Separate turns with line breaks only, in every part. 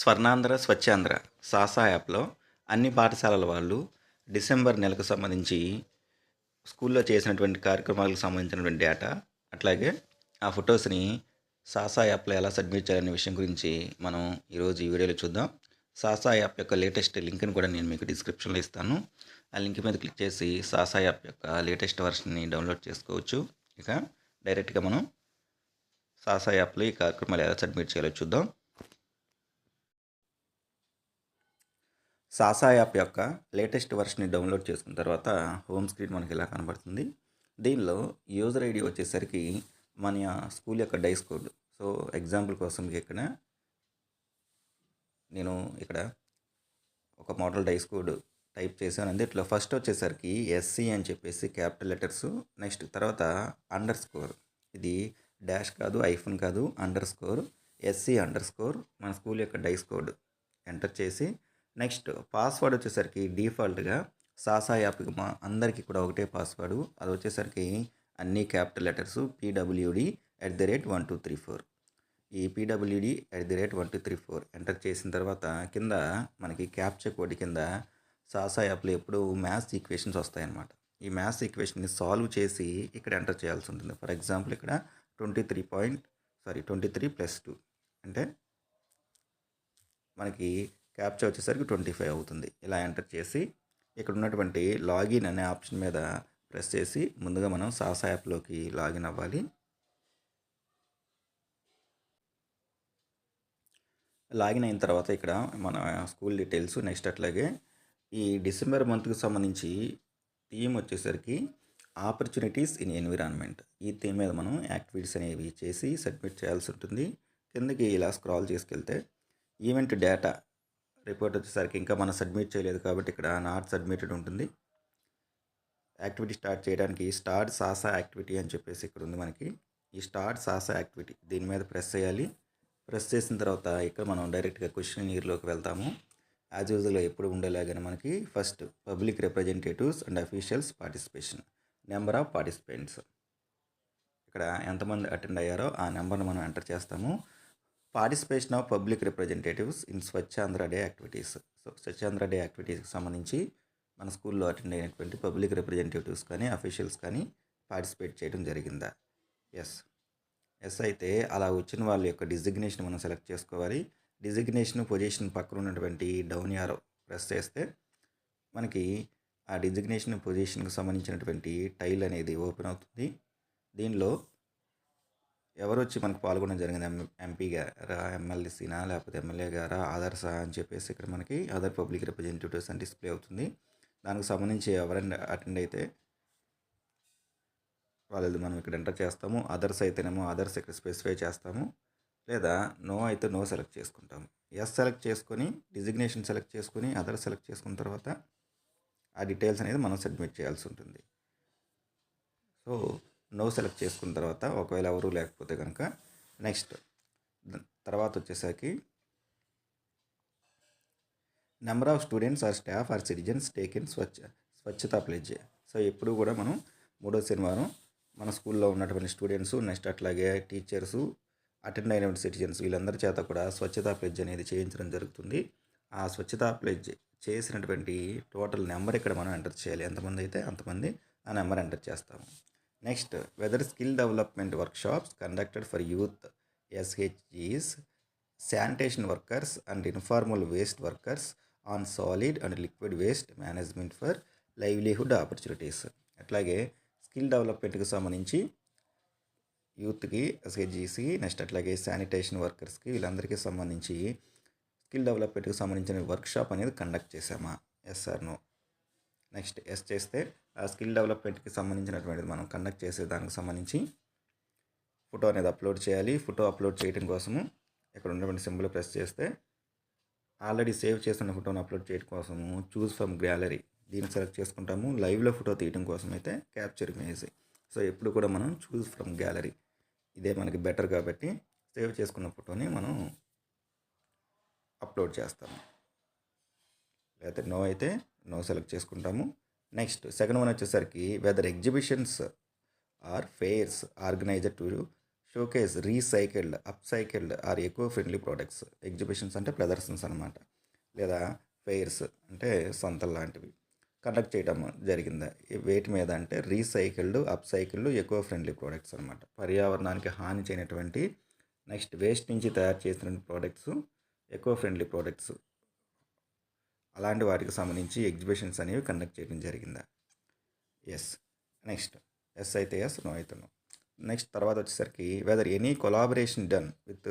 స్వర్ణాంధ్ర స్వచ్ఛాంధ్ర సాసా యాప్లో అన్ని పాఠశాలల వాళ్ళు డిసెంబర్ నెలకు సంబంధించి స్కూల్లో చేసినటువంటి కార్యక్రమాలకు సంబంధించినటువంటి డేటా అట్లాగే ఆ ఫొటోస్ని సాసా యాప్లో ఎలా సబ్మిట్ చేయాలనే విషయం గురించి మనం ఈరోజు ఈ వీడియోలో చూద్దాం. సాసా యాప్ యొక్క లేటెస్ట్ లింక్ని కూడా నేను మీకు డిస్క్రిప్షన్లో ఇస్తాను. ఆ లింక్ మీద క్లిక్ చేసి సాసా యాప్ యొక్క లేటెస్ట్ వర్షన్ని డౌన్లోడ్ చేసుకోవచ్చు. ఇక డైరెక్ట్గా మనం సాసా యాప్లో ఈ కార్యక్రమాలు ఎలా సబ్మిట్ చేయాలో చూద్దాం. సాసా యాప్ యొక్క లేటెస్ట్ వర్షన్ని డౌన్లోడ్ చేసుకున్న తర్వాత హోమ్ స్క్రీన్ మనకి ఇలా కనబడుతుంది. దీనిలో యూజర్ ఐడి వచ్చేసరికి మన స్కూల్ యొక్క డైస్ కోడ్. సో ఎగ్జాంపుల్ కోసం ఇక్కడ నేను ఇక్కడ ఒక మోడల్ డైస్ కోడ్ టైప్ చేశాను. అందులో ఫస్ట్ వచ్చేసరికి ఎస్సీ అని చెప్పేసి క్యాపిటల్ లెటర్స్ నెక్స్ట్ తర్వాత అండర్ స్కోర్ ఇది డాష్ కాదు ఐఫోన్ కాదు underscore SC underscore మన స్కూల్ యొక్క డైస్ కోడ్ ఎంటర్ చేసి నెక్స్ట్ పాస్వర్డ్ వచ్చేసరికి డిఫాల్ట్గా సాసా యాప్కి మా అందరికీ కూడా ఒకటే పాస్వర్డ్. అది వచ్చేసరికి అన్ని capital letters PWD at the rate one two three four. ఈ PWD at the rate one two three four enter చేసిన తర్వాత కింద మనకి క్యాప్చర్ కోడ్ కింద సాసా యాప్లో ఎప్పుడు మ్యాథ్స్ ఈక్వేషన్స్ వస్తాయన్నమాట. ఈ మ్యాథ్స్ ఈక్వేషన్ని సాల్వ్ చేసి ఇక్కడ ఎంటర్ చేయాల్సి ఉంటుంది. ఫర్ ఎగ్జాంపుల్ ఇక్కడ twenty three point sorry twenty three plus two అంటే మనకి క్యాప్చర్ వచ్చేసరికి ట్వంటీ ఫైవ్ అవుతుంది. ఇలా ఎంటర్ చేసి ఇక్కడ ఉన్నటువంటి లాగిన్ అనే ఆప్షన్ మీద ప్రెస్ చేసి ముందుగా మనం సాసా యాప్లోకి లాగిన్ అవ్వాలి. లాగిన్ అయిన తర్వాత ఇక్కడ మన స్కూల్ డీటెయిల్స్ నెక్స్ట్ అట్లాగే ఈ డిసెంబర్ మంత్కి సంబంధించి థీమ్ వచ్చేసరికి ఆపర్చునిటీస్ ఇన్ ఎన్విరాన్మెంట్. ఈ థీమ్ మీద మనం యాక్టివిటీస్ అనేవి చేసి సబ్మిట్ చేయాల్సి ఉంటుంది. కిందకి ఇలా స్క్రాల్ చేసుకెళ్తే ఈవెంట్ డేటా రిపోర్ట్ వచ్చేసరికి ఇంకా మనం సబ్మిట్ చేయలేదు కాబట్టి ఇక్కడ నాట్ సబ్మిటెడ్ ఉంటుంది. యాక్టివిటీ స్టార్ట్ చేయడానికి స్టార్ట్ సాసా యాక్టివిటీ అని చెప్పేసి ఇక్కడ ఉంది మనకి. ఈ స్టార్ట్ సాసా యాక్టివిటీ దీని మీద ప్రెస్ చేయాలి. ప్రెస్ చేసిన తర్వాత ఇక్కడ మనం డైరెక్ట్గా క్వశ్చన్ ఇయర్లోకి వెళ్తాము. యాజ్ యూజువల్గా ఎప్పుడు ఉండేలాగానే మనకి first public representatives and officials participation number of participants ఇక్కడ ఎంతమంది అటెండ్ అయ్యారో ఆ నెంబర్ని మనం ఎంటర్ చేస్తాము. Participation of public representatives in Swachhandhra day activities. So Swachhandhra day యాక్టివిటీస్కి సంబంధించి మన స్కూల్లో అటెండ్ అయినటువంటి పబ్లిక్ రిప్రజెంటేటివ్స్ కానీ అఫీషియల్స్ కానీ పార్టిసిపేట్ చేయడం జరిగిందా? ఎస్ ఎస్ అయితే అలా వచ్చిన వాళ్ళ యొక్క డిజిగ్నేషన్ మనం సెలెక్ట్ చేసుకోవాలి. డిజిగ్నేషన్ పొజిషన్ పక్కన ఉన్నటువంటి డౌన్ యారో ప్రెస్ చేస్తే మనకి ఆ డిజిగ్నేషన్ పొజిషన్కి సంబంధించినటువంటి టైల్ అనేది ఓపెన్ అవుతుంది. దీనిలో ఎవరు వచ్చి మనకు పాల్గొనడం జరిగింది? ఎం ఎంపీ గారా ఎమ్మెల్సీనా లేకపోతే ఎమ్మెల్యే గారా ఆదర్సా అని చెప్పేసి ఇక్కడ మనకి అదర్ పబ్లిక్ రిప్రజెంటేటివ్స్ అని డిస్ప్లే అవుతుంది. దానికి సంబంధించి ఎవరైనా అటెండ్ అయితే వాళ్ళది మనం ఇక్కడ ఎంటర్ చేస్తాము. అదర్స్ అయితేనేమో అదర్స్ ఇక్కడ స్పెసిఫై చేస్తాము. లేదా నో అయితే నో సెలెక్ట్ చేసుకుంటాము. ఎస్ సెలెక్ట్ చేసుకొని డిజిగ్నేషన్ సెలెక్ట్ చేసుకొని అదర్ సెలెక్ట్ చేసుకున్న తర్వాత ఆ డీటెయిల్స్ అనేది మనం సబ్మిట్ చేయాల్సి ఉంటుంది. సో నో సెలెక్ట్ చేసుకున్న తర్వాత ఒకవేళ ఎవరు లేకపోతే కనుక నెక్స్ట్ తర్వాత వచ్చేసరికి number of students or staff or citizens take in Swachh Swachhata pledge. So ఎప్పుడు కూడా మనం మూడో శనివారం మన స్కూల్లో ఉన్నటువంటి స్టూడెంట్స్ నెక్స్ట్ అట్లాగే టీచర్స్ అటెండ్ అయినటువంటి సిటిజన్స్ వీళ్ళందరి చేత కూడా స్వచ్ఛతా ప్లేజ్ అనేది చేయించడం జరుగుతుంది. ఆ స్వచ్ఛతా ప్లేజ్ చేసినటువంటి టోటల్ నెంబర్ ఇక్కడ మనం ఎంటర్ చేయాలి. ఎంతమంది అయితే అంతమంది ఆ నెంబర్ ఎంటర్ చేస్తాము. Next whether skill development workshops conducted for youth ఎస్హెచ్జీస్ sanitation workers and informal waste workers on solid and liquid waste management for livelihood opportunities అట్లాగే స్కిల్ డెవలప్మెంట్కి సంబంధించి యూత్కి ఎస్హెచ్జీసి నెక్స్ట్ అట్లాగే శానిటేషన్ వర్కర్స్కి వీళ్ళందరికీ సంబంధించి స్కిల్ డెవలప్మెంట్కి సంబంధించిన వర్క్షాప్ అనేది కండక్ట్ చేసామా yes sir no next yes చేస్తే ఆ స్కిల్ డెవలప్మెంట్కి సంబంధించినటువంటిది మనం కండక్ట్ చేసే దానికి సంబంధించి ఫోటో అనేది అప్లోడ్ చేయాలి. ఫోటో అప్లోడ్ చేయడం కోసము ఇక్కడ ఉన్నటువంటి సింబల్ ప్రెస్ చేస్తే ఆల్రెడీ సేవ్ చేసిన ఫోటోని అప్లోడ్ చేయడం కోసము చూస్ ఫ్రమ్ గ్యాలరీ దీన్ని సెలెక్ట్ చేసుకుంటాము. లైవ్లో ఫోటో తీయడం కోసం అయితే క్యాప్చర్ ఇమేజ్. సో ఎప్పుడు కూడా మనం చూస్ ఫ్రమ్ గ్యాలరీ. ఇదే మనకి బెటర్ కాబట్టి సేవ్ చేసుకున్న ఫోటోని మనం అప్లోడ్ చేస్తాము. లేకపోతే నో అయితే నో సెలెక్ట్ చేసుకుంటాము. నెక్స్ట్ సెకండ్ వన్ వచ్చేసరికి whether exhibitions or fairs organizer to showcase recycled upcycled or eco friendly products. Exhibitions అంటే ప్రదర్శనస్ అనమాట లేదా ఫెయిర్స్ అంటే సంతలు లాంటివి. కండక్ట్ చేయడం జరిగిందా. వేటి మీద అంటే recycled upcycled eco friendly products అనమాట పర్యావరణానికి హాని చేయనటువంటి నెక్స్ట్ వేస్ట్ నుంచి తయారు చేసిన ప్రోడక్ట్స్ ఎకో ఫ్రెండ్లీ ప్రోడక్ట్స్. అలాంటి వాటికి సంబంధించి ఎగ్జిబిషన్స్ అనేవి కండక్ట్ చేయడం జరిగిందా? ఎస్ నెక్స్ట్ ఎస్ అయితే ఎస్ నో అయితే నో నెక్స్ట్ తర్వాత వచ్చేసరికి whether any collaboration done with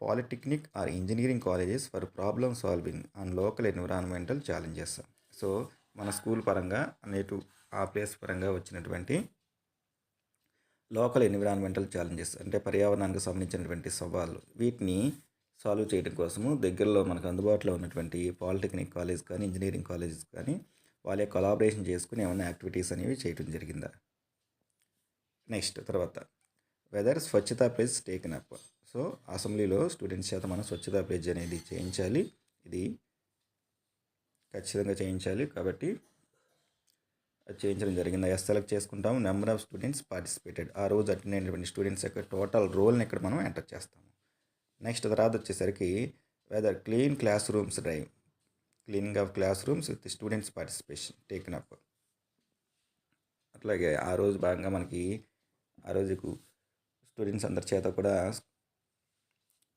polytechnic or engineering colleges for problem solving and local environmental challenges so మన స్కూల్ పరంగా నేటు ఆ ప్లేస్ పరంగా వచ్చినటువంటి లోకల్ ఎన్విరాన్మెంటల్ ఛాలెంజెస్ అంటే పర్యావరణానికి సంబంధించినటువంటి సవాళ్ళు. వీటిని సాల్వ్ చేయడం కోసము దగ్గరలో మనకు అందుబాటులో ఉన్నటువంటి పాలిటెక్నిక్ కాలేజ్ కానీ ఇంజనీరింగ్ కాలేజెస్ కానీ వాళ్ళే కొలాబరేషన్ చేసుకుని ఏమైనా యాక్టివిటీస్ అనేవి చేయడం జరిగిందా? నెక్స్ట్ తర్వాత whether Swachhata pledge taken up so అసెంబ్లీలో స్టూడెంట్స్ చేత మనం స్వచ్ఛతా ప్లేజ్ అనేది చేయించాలి. ఇది ఖచ్చితంగా చేయించాలి కాబట్టి చేయించడం జరిగింది. ఎస్ సెలెక్ట్ చేసుకుంటాము. నెంబర్ ఆఫ్ స్టూడెంట్స్ పార్టిసిపేటెడ్ ఆ రోజు అటెండ్ అయినటువంటి స్టూడెంట్స్ యొక్క టోటల్ రోల్ని ఇక్కడ మనం ఎంటర్ చేస్తాము. నెక్స్ట్ తర్వాత వచ్చేసరికి whether clean classrooms drive cleaning of classrooms with students participation taken up అట్లాగే ఆ రోజు భాగంగా మనకి ఆ రోజుకు స్టూడెంట్స్ అందరి చేత కూడా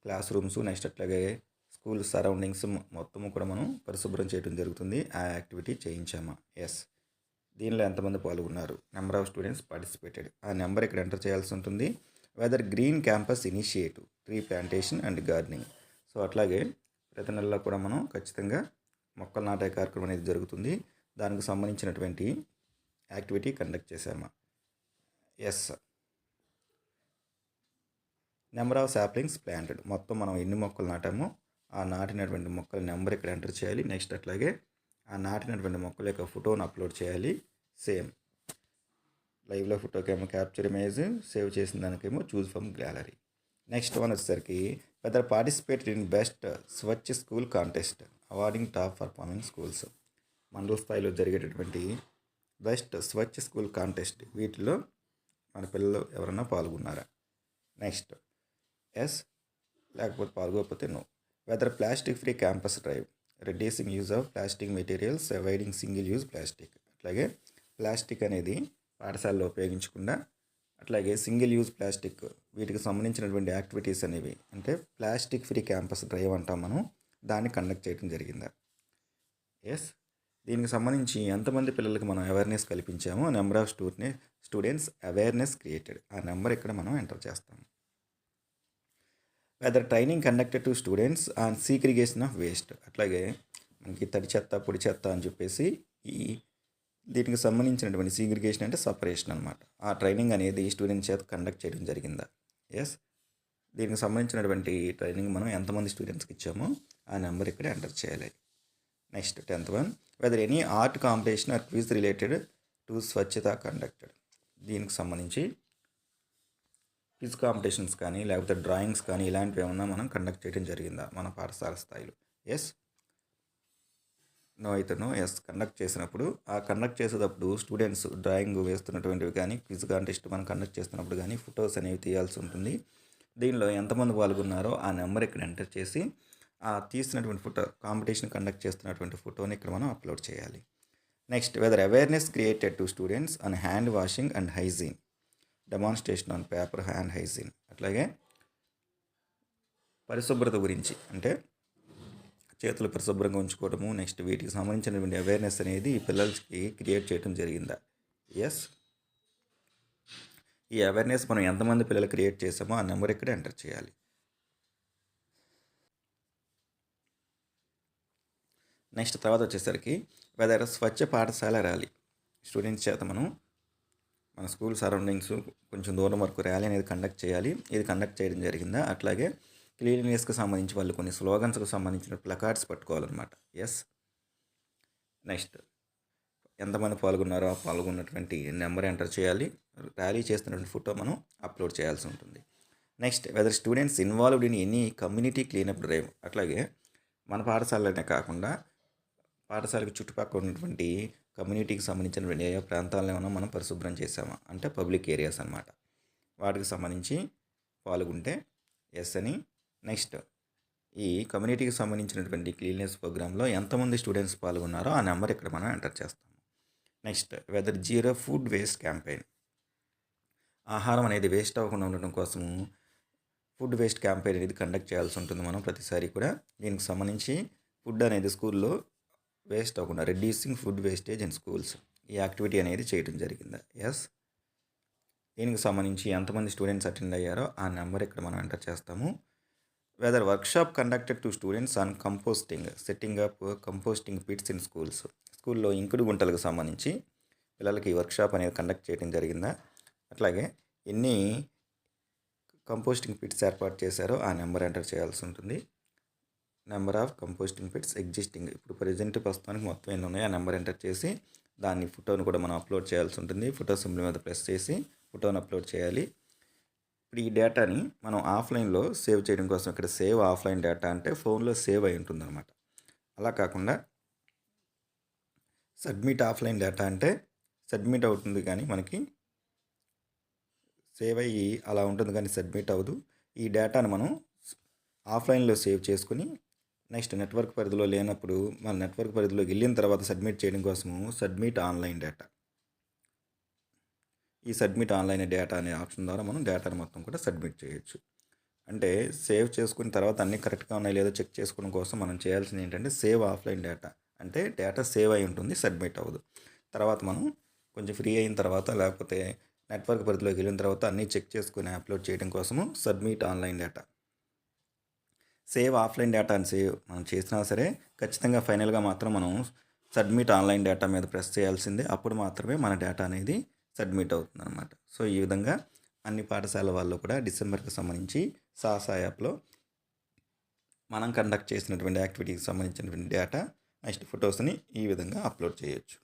క్లాస్ రూమ్స్ నెక్స్ట్ అట్లాగే స్కూల్ సరౌండింగ్స్ మొత్తము కూడా మనం పరిశుభ్రం చేయడం జరుగుతుంది. ఆ యాక్టివిటీ చేయించామా? ఎస్ దీనిలో ఎంతమంది పాల్గొన్నారు? నెంబర్ ఆఫ్ స్టూడెంట్స్ పార్టిసిపేటెడ్ ఆ నెంబర్ ఇక్కడ ఎంటర్ చేయాల్సి ఉంటుంది. Whether green campus initiative tree plantation and gardening. So అట్లాగే ప్రతి నెలలో కూడా మనం ఖచ్చితంగా మొక్కలు నాటే కార్యక్రమం అనేది జరుగుతుంది. దానికి సంబంధించినటువంటి యాక్టివిటీ కండక్ట్ చేశామా? Yes number of saplings planted మొత్తం మనం ఎన్ని మొక్కలు నాటామో ఆ నాటినటువంటి మొక్కల నెంబర్ ఇక్కడ ఎంటర్ చేయాలి. నెక్స్ట్ అట్లాగే ఆ నాటినటువంటి మొక్కల యొక్క ఫోటోను అప్లోడ్ చేయాలి. సేమ్ లైవ్లో ఫోటోకేమో క్యాప్చర్ ఇమేజ్ సేవ్ చేసిన దానికేమో choose from gallery next one వచ్చేసరికి whether participated in best Swachh school contest awarding top performing schools మండల స్థాయిలో జరిగేటటువంటి బెస్ట్ స్వచ్ఛ స్కూల్ కాంటెస్ట్ వీటిలో మన పిల్లలు ఎవరైనా పాల్గొన్నారా? నెక్స్ట్ ఎస్ లేకపోతే పాల్గొకపోతే no whether plastic free campus drive reducing use of plastic materials avoiding single use plastic అట్లాగే plastic అనేది పాఠశాలలో ఉపయోగించకుండా అట్లాగే సింగిల్ యూజ్ ప్లాస్టిక్ వీటికి సంబంధించినటువంటి యాక్టివిటీస్ అనేవి అంటే ప్లాస్టిక్ ఫ్రీ క్యాంపస్ డ్రైవ్ అంటాం మనం దాన్ని కండక్ట్ చేయడం జరిగింది. ఎస్ దీనికి సంబంధించి ఎంతమంది పిల్లలకి మనం awareness కల్పించామో number of student students awareness created ఆ నెంబర్ ఇక్కడ మనం ఎంటర్ చేస్తాం. Whether training conducted to students and segregation of waste అట్లాగే మనకి తడి చెత్త పొడి చెత్త అని చెప్పేసి ఈ దీనికి సంబంధించినటువంటి సీగ్రిగేషన్ అంటే సపరేషన్ అనమాట ఆ ట్రైనింగ్ అనేది స్టూడెంట్స్ చేత కండక్ట్ చేయడం జరిగిందా? ఎస్ దీనికి సంబంధించినటువంటి ట్రైనింగ్ మనం ఎంతమంది స్టూడెంట్స్కి ఇచ్చామో ఆ నెంబర్ ఇక్కడ ఎంటర్ చేయాలి. Next tenth one whether any art competition or quiz related to Swachhata conducted దీనికి సంబంధించి క్విజ్ కాంపిటీషన్స్ కానీ లేకపోతే డ్రాయింగ్స్ కానీ ఇలాంటివి ఏమన్నా మనం కండక్ట్ చేయడం జరిగిందా? మన పాఠశాల స్థాయిలో. ఎస్ నో అయితే నో ఎస్ కండక్ట్ చేసినప్పుడు. ఆ కండక్ట్ చేసేటప్పుడు స్టూడెంట్స్ డ్రాయింగ్ వేస్తున్నటువంటివి కానీ క్విజ్ కాంటెస్ట్ మనం కండక్ట్ చేస్తున్నప్పుడు కానీ ఫొటోస్ అనేవి తీయాల్సి ఉంటుంది. దీనిలో ఎంతమంది పాల్గొన్నారో ఆ నెంబర్ ఇక్కడ ఎంటర్ చేసి ఆ తీసినటువంటి ఫోటో కాంపిటీషన్ కండక్ట్ చేస్తున్నటువంటి ఫోటోని ఇక్కడ మనం అప్లోడ్ చేయాలి. Next whether awareness created to students on hand washing and hygiene demonstration on paper hand hygiene అట్లాగే పరిశుభ్రత గురించి అంటే చేతులు పరిశుభ్రంగా ఉంచుకోవడము. నెక్స్ట్ వీటికి సంబంధించినటువంటి అవేర్నెస్ అనేది పిల్లలకి క్రియేట్ చేయడం జరిగిందా? ఎస్ ఈ అవేర్నెస్ మనం ఎంతమంది పిల్లలు క్రియేట్ చేసామో ఆ నెంబర్ ఇక్కడ ఎంటర్ చేయాలి. నెక్స్ట్ తర్వాత వచ్చేసరికి వెదర్ స్వచ్ఛ పాఠశాల ర్యాలీ స్టూడెంట్స్ చేత మనం మన స్కూల్ సరౌండింగ్స్ కొంచెం దూరం వరకు ర్యాలీ అనేది కండక్ట్ చేయాలి. ఇది కండక్ట్ చేయడం జరిగిందా? అట్లాగే క్లీన్లీనెస్కి సంబంధించి వాళ్ళు కొన్ని స్లోగన్స్కి సంబంధించిన ప్లకార్డ్స్ పట్టుకోవాలన్నమాట. ఎస్? నెక్స్ట్. ఎంతమంది పాల్గొన్నారో ఆ పాల్గొన్నటువంటి నెంబర్ ఎంటర్ చేయాలి. ర్యాలీ చేస్తున్నటువంటి ఫోటో మనం అప్లోడ్ చేయాల్సి ఉంటుంది. Next whether students involved in any community cleanup drive. అట్లాగే మన పాఠశాలలోనే కాకుండా పాఠశాలకు చుట్టుపక్కల ఉన్నటువంటి కమ్యూనిటీకి సంబంధించినటువంటి ఏ ప్రాంతాలను ఏమైనా మనం పరిశుభ్రం చేసామా అంటే పబ్లిక్ ఏరియాస్ అనమాట వాటికి సంబంధించి పాల్గొంటే ఎస్ అని నెక్స్ట్ ఈ కమ్యూనిటీకి సంబంధించినటువంటి క్లీన్నెస్ ప్రోగ్రాంలో ఎంతమంది స్టూడెంట్స్ పాల్గొన్నారో ఆ నెంబర్ ఇక్కడ మనం ఎంటర్ చేస్తాము. Next whether zero food waste campaign. ఆహారం అనేది వేస్ట్ అవ్వకుండా ఉండటం కోసము ఫుడ్ వేస్ట్ క్యాంపెయిన్ అనేది కండక్ట్ చేయాల్సి ఉంటుంది మనం ప్రతిసారి కూడా. దీనికి సంబంధించి ఫుడ్ అనేది స్కూల్లో వేస్ట్ అవ్వకుండా reducing food wastage in schools. ఈ యాక్టివిటీ అనేది చేయడం జరిగింది. ఎస్ దీనికి సంబంధించి ఎంతమంది స్టూడెంట్స్ అటెండ్ అయ్యారో ఆ నెంబర్ ఇక్కడ మనం ఎంటర్ చేస్తాము. Whether workshop conducted to students on composting setting up composting pits in schools స్కూల్లో ఇంకుడు గుంటలకు సంబంధించి పిల్లలకి వర్క్షాప్ అనేది కండక్ట్ చేయడం జరిగిందా? అట్లాగే ఎన్ని కంపోస్టింగ్ పిట్స్ ఏర్పాటు చేశారో ఆ నెంబర్ ఎంటర్ చేయాల్సి ఉంటుంది. Number of composting pits existing ఇప్పుడు ప్రజెంట్ ప్రస్తుతానికి మొత్తం ఎన్ని ఉన్నాయో ఆ నెంబర్ ఎంటర్ చేసి దాన్ని ఫోటోను కూడా మనం అప్లోడ్ చేయాల్సి ఉంటుంది. ఫోటో సింబల్ మీద ప్రెస్ చేసి ఫోటోని అప్లోడ్ చేయాలి. ఇప్పుడు ఈ డేటాని మనం ఆఫ్లైన్లో సేవ్ చేయడం కోసం ఇక్కడ సేవ్ ఆఫ్లైన్ డేటా అంటే ఫోన్లో సేవ్ అయి ఉంటుందన్నమాట. అలా కాకుండా సబ్మిట్ ఆఫ్లైన్ డేటా అంటే సబ్మిట్ అవుతుంది కానీ మనకి సేవ్ అయ్యి అలా ఉంటుంది కానీ సబ్మిట్ అవ్వదు. ఈ డేటాను మనం ఆఫ్లైన్లో సేవ్ చేసుకుని నెక్స్ట్ నెట్వర్క్ పరిధిలో లేనప్పుడు మన నెట్వర్క్ పరిధిలోకి వెళ్ళిన తర్వాత సబ్మిట్ చేయడం కోసము సబ్మిట్ ఆన్లైన్ డేటా. ఈ సబ్మిట్ ఆన్లైన్ డేటా అనే ఆప్షన్ ద్వారా మనం డేటాను మొత్తం కూడా సబ్మిట్ చేయొచ్చు. అంటే సేవ్ చేసుకున్న తర్వాత అన్నీ కరెక్ట్గా ఉన్నాయి లేదో చెక్ చేసుకోవడం కోసం మనం చేయాల్సింది ఏంటంటే సేవ్ ఆఫ్లైన్ డేటా. అంటే డేటా సేవ్ అయి ఉంటుంది సబ్మిట్ అవ్వదు. తర్వాత మనం కొంచెం ఫ్రీ అయిన తర్వాత లేకపోతే నెట్వర్క్ పరిధిలోకి వెళ్ళిన తర్వాత అన్నీ చెక్ చేసుకుని అప్లోడ్ చేయడం కోసము submit online data. Save offline data అని సేవ్ మనం చేసినా సరే ఖచ్చితంగా ఫైనల్గా మాత్రం మనం సబ్మిట్ ఆన్లైన్ డేటా మీద ప్రెస్ చేయాల్సిందే. అప్పుడు మాత్రమే మన డేటా అనేది సబ్మిట్ అవుతుంది అనమాట సో ఈ విధంగా అన్ని పాఠశాల వాళ్ళు కూడా డిసెంబర్కి సంబంధించి సాసా యాప్లో మనం కండక్ట్ చేసినటువంటి యాక్టివిటీకి సంబంధించినటువంటి డేటా నెక్స్ట్ ఫొటోస్ని ఈ విధంగా అప్లోడ్ చేయొచ్చు.